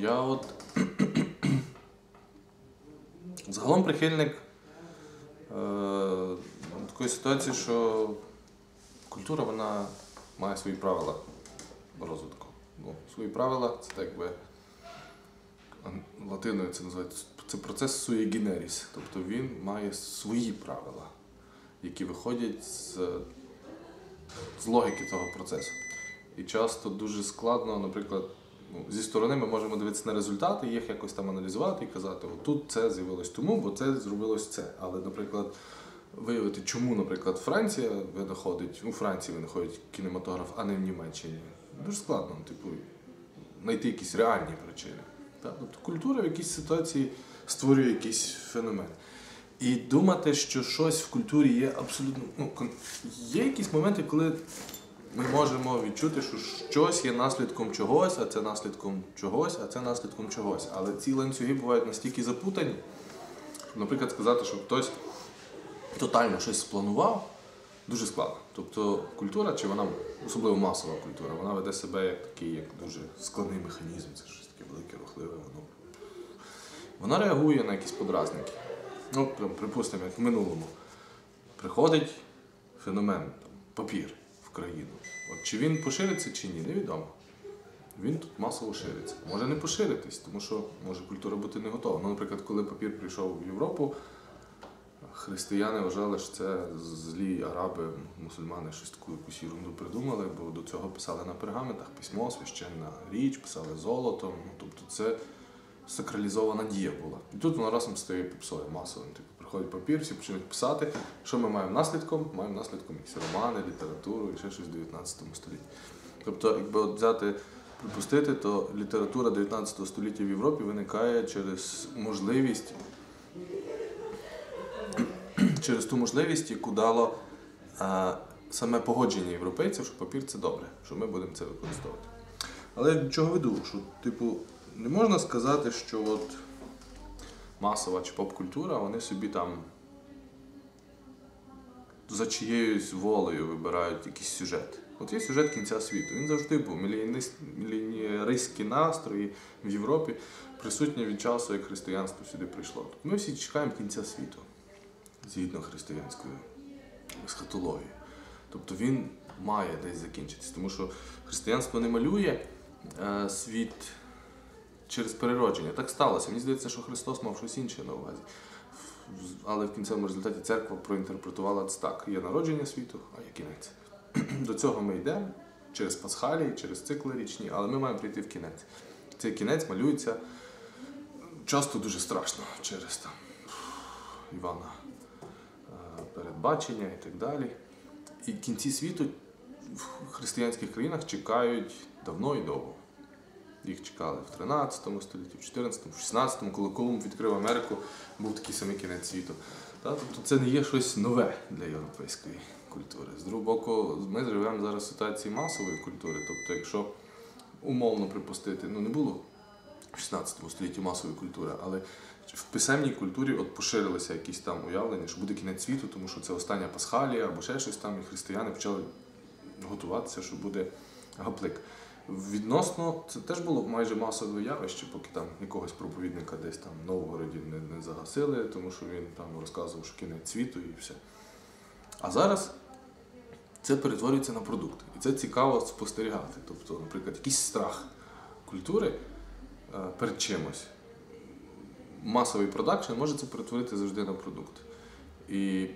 Я от загалом прихильник е, такої ситуації, що культура вона має свої правила розвитку. Ну, свої правила це так би латиною це називається це процес sui generis. Тобто він має свої правила, які виходять з, з логіки того процесу. І часто дуже складно, наприклад, ну, зі сторони ми можемо дивитися на результати, їх якось там аналізувати і казати, от тут це з'явилось тому, бо це зробилось це. Але, наприклад, виявити, чому, наприклад, Франція винаходить, у Франції винаходить кінематограф, а не в Німеччині. Дуже складно, типу, знайти якісь реальні причини. Так? Тобто культура в якійсь ситуації створює якийсь феномен. І думати, що щось в культурі є абсолютно. Ну, є якісь моменти, коли ми можемо відчути, що щось є наслідком чогось, а це наслідком чогось, а це наслідком чогось. Але ці ланцюги бувають настільки запутані, наприклад, сказати, що хтось тотально щось спланував, дуже складно. Тобто культура, чи вона, особливо масова культура, вона веде себе як такий, як дуже складний механізм, це щось таке велике, рухливе. Воно. Вона реагує на якісь подразники. Ну, припустимо, як в минулому. Приходить феномен, там, папір країну. От чи він пошириться чи ні, невідомо. Він тут масово шириться. Може не поширитись, тому що може культура бути не готова. Ну, наприклад, коли папір прийшов в Європу, християни вважали, що це злі араби, мусульмани щось таку якусь ерунду придумали, бо до цього писали на пергаментах письмо, священна річ, писали золотом. Ну, тобто це сакралізована дія була. І тут воно разом стає попсою масовим. Типу, приходить папір, всі починають писати. Що ми маємо наслідком? Маємо наслідком якісь романи, літературу і ще щось в 19 столітті. Тобто, якби от взяти, припустити, то література 19 століття в Європі виникає через можливість, через ту можливість, яку дало е, саме погодження європейців, що папір це добре, що ми будемо це використовувати. Але я до чого веду? Що, типу, не можна сказати, що от масова чи поп-культура, вони собі там за чиєюсь волею вибирають якийсь сюжет. От є сюжет кінця світу. Він завжди був. Мілініаристські настрої в Європі присутні від часу, як християнство сюди прийшло. Ми всі чекаємо кінця світу згідно християнської есхатології. Тобто він має десь закінчитись, тому що християнство не малює е, світ через переродження. Так сталося. Мені здається, що Христос мав щось інше на увазі. Але в кінцевому результаті церква проінтерпретувала це так: є народження світу, а є кінець. До цього ми йдемо через пасхалії, через цикли річні, але ми маємо прийти в кінець. Цей кінець малюється часто дуже страшно через там Івана е, передбачення і так далі. І кінці світу в християнських країнах чекають давно і довго. Їх чекали в 13 столітті, в 14, в 16, коли Колумб відкрив Америку, був такий самий кінець світу. Тобто це не є щось нове для європейської культури. З другого боку, ми живемо зараз в ситуації масової культури. Тобто, якщо умовно припустити, ну не було в 16 столітті масової культури, але в писемній культурі от поширилися якісь там уявлення, що буде кінець світу, тому що це остання пасхалія або ще щось там, і християни почали готуватися, що буде гаплик. Відносно, це теж було майже масове явище, поки там якогось проповідника десь там в Новгороді не, не загасили, тому що він там розказував, що кінець світу і все. А зараз це перетворюється на продукт. І це цікаво спостерігати. Тобто, наприклад, якийсь страх культури е, перед чимось. Масовий продакшн може це перетворити завжди на продукт. І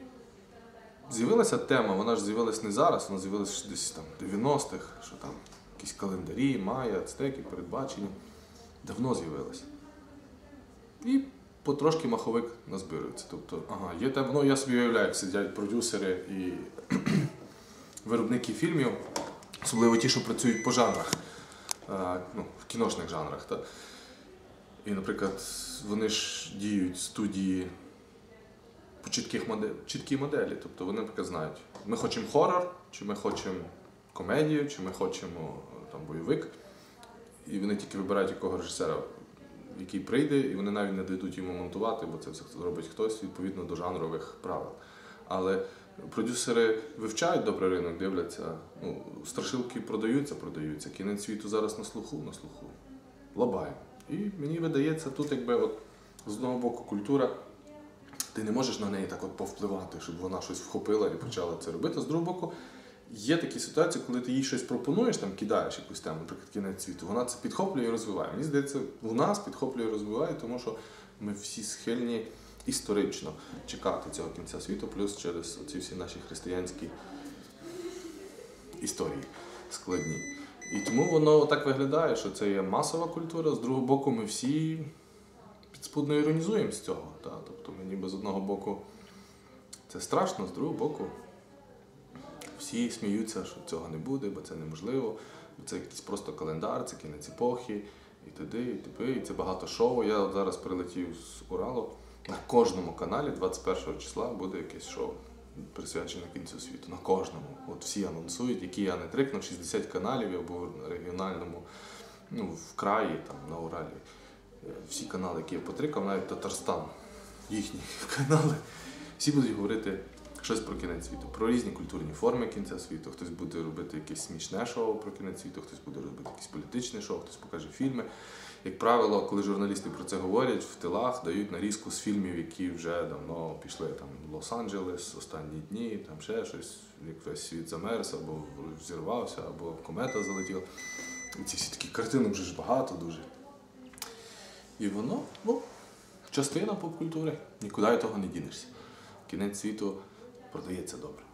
з'явилася тема, вона ж з'явилась не зараз, вона з'явилася десь там в 90-х, що там якісь календарі, майя, ацтеки, передбачення. Давно з'явилася. І потрошки маховик назбирується. Тобто, ага, є тема, ну я собі уявляю, сидять продюсери і виробники фільмів, особливо ті, що працюють по жанрах, е, ну, в кіношних жанрах. Та? І, наприклад, вони ж діють студії по чітких модель, чіткій моделі. Тобто вони, наприклад, знають, ми хочемо хорор, чи ми хочемо комедію, чи ми хочемо е, там, бойовик. І вони тільки вибирають якого режисера, який прийде, і вони навіть не дадуть йому монтувати, бо це все зробить хтось відповідно до жанрових правил. Але продюсери вивчають добре ринок, дивляться. Ну, страшилки продаються, продаються. Кінець світу зараз на слуху, на слуху. Лабаємо. І мені видається, тут якби от з одного боку культура, ти не можеш на неї так от повпливати, щоб вона щось вхопила і почала це робити. З другого боку, є такі ситуації, коли ти їй щось пропонуєш, там кидаєш якусь тему, наприклад, кінець світу, вона це підхоплює і розвиває. Мені здається, у нас підхоплює і розвиває, тому що ми всі схильні історично чекати цього кінця світу, плюс через ці всі наші християнські історії складні. І тому воно так виглядає, що це є масова культура. З другого боку, ми всі підспудно іронізуємо з цього. Та? Тобто ми ніби з одного боку це страшно, з другого боку всі сміються, що цього не буде, бо це неможливо, бо це якийсь просто календар, це кінець епохи, і туди, і туди, і це багато шоу. Я зараз прилетів з Уралу. На кожному каналі 21 числа буде якесь шоу присвячене кінцю світу. На кожному. От всі анонсують, які я не трикнув, 60 каналів або на регіональному, ну, в краї, там, на Уралі. Е, Всі канали, які я потрикав, навіть Татарстан, їхні канали, всі будуть говорити щось про кінець світу, про різні культурні форми кінця світу. Хтось буде робити якесь смішне шоу про кінець світу, хтось буде робити якесь політичне шоу, хтось покаже фільми. Як правило, коли журналісти про це говорять, в тилах дають нарізку з фільмів, які вже давно пішли там Лос-Анджелес, останні дні, там ще щось, як весь світ замерз, або взірвався, або комета залетіла. І ці всі такі картини вже ж багато дуже. І воно, ну, частина поп-культури. Нікуди від того не дінешся. Кінець світу продається добре.